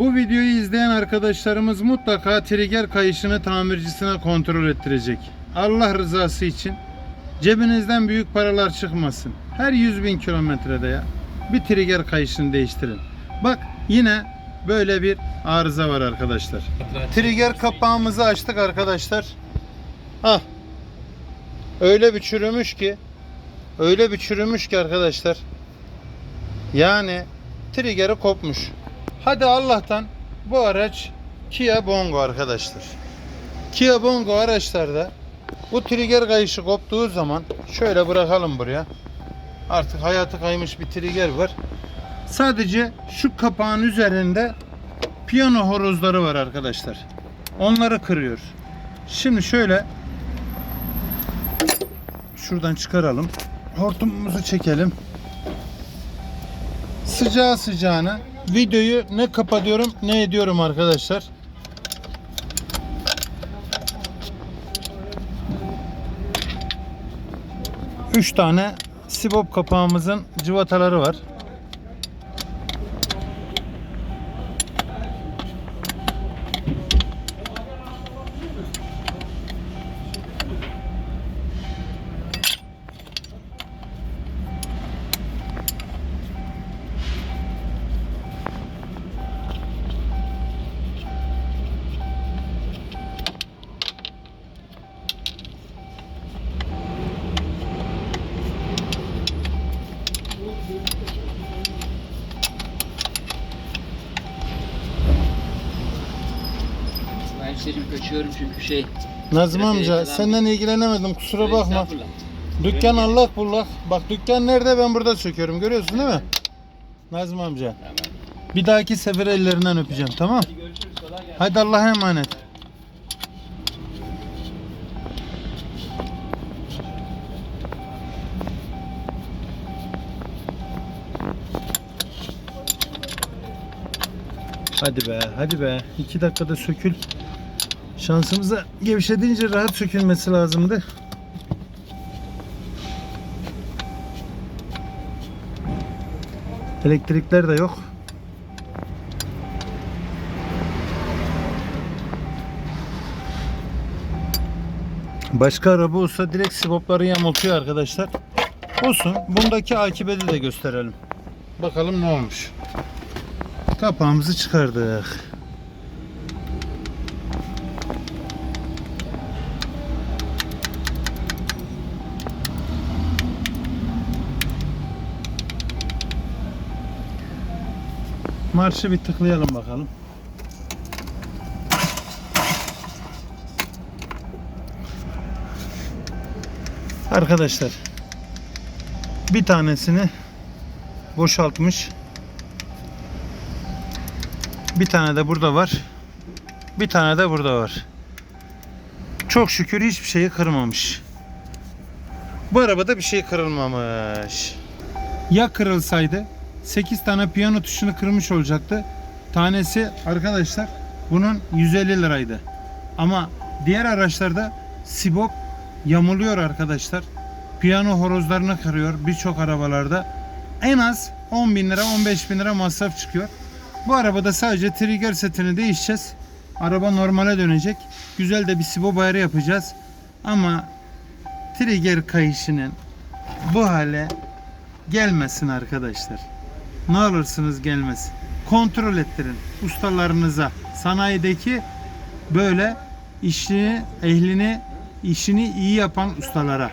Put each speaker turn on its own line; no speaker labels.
Bu videoyu izleyen arkadaşlarımız mutlaka trigger kayışını tamircisine kontrol ettirecek. Allah rızası için cebinizden büyük paralar çıkmasın. Her 100 bin kilometrede ya bir trigger kayışını değiştirin. Bak yine böyle bir arıza var arkadaşlar. Trigger kapağımızı açtık arkadaşlar. Ah. Öyle bir çürümüş ki öyle bir çürümüş ki arkadaşlar. Yani trigger'ı kopmuş. Hadi Allah'tan bu araç Kia Bongo arkadaşlar. Kia Bongo araçlarda bu trigger kayışı koptuğu zaman şöyle bırakalım buraya. Artık hayatı kaymış bir trigger var. Sadece şu kapağın üzerinde piyano horozları var arkadaşlar. Onları kırıyor. Şimdi şöyle şuradan çıkaralım. Hortumumuzu çekelim. Sıcağı sıcağına videoyu ne kapatıyorum ne ediyorum arkadaşlar. Üç tane sibop kapağımızın cıvataları var.
Ben Hüseyin'im kaçıyorum çünkü şey.
Nazım amca senden ilgilenemedim kusura bakma. Dükkan Allah bullak. Bak dükkan nerede ben burada söküyorum görüyorsun değil mi? Nazım amca.
Tamam.
Bir dahaki sefer ellerinden öpeceğim tamam?
Hadi.
Hadi Allah'a emanet. Hadi be, hadi be. İki dakikada sökül. Şansımıza gevşedince rahat sökülmesi lazımdı. Elektrikler de yok. Başka araba olsa direkt sibopları yamultuyor arkadaşlar. Olsun. Bundaki akibeti de gösterelim. Bakalım ne olmuş. Kapağımızı çıkardık. Marşı bir tıklayalım bakalım. Arkadaşlar bir tanesini boşaltmış. Bir tane de burada var. Bir tane de burada var. Çok şükür hiçbir şeyi kırmamış. Bu arabada bir şey kırılmamış. Ya kırılsaydı 8 tane piyano tuşunu kırmış olacaktı. Tanesi arkadaşlar bunun 150 liraydı. Ama diğer araçlarda sibop yamuluyor arkadaşlar. Piyano horozlarını kırıyor birçok arabalarda. En az 10 bin lira 15 bin lira masraf çıkıyor. Bu arabada sadece trigger setini değişeceğiz. Araba normale dönecek. Güzel de bir sibop ayarı yapacağız. Ama trigger kayışının bu hale gelmesin arkadaşlar. Ne olursunuz gelmesin. Kontrol ettirin ustalarınıza. Sanayideki böyle işini, ehlini, işini iyi yapan ustalara.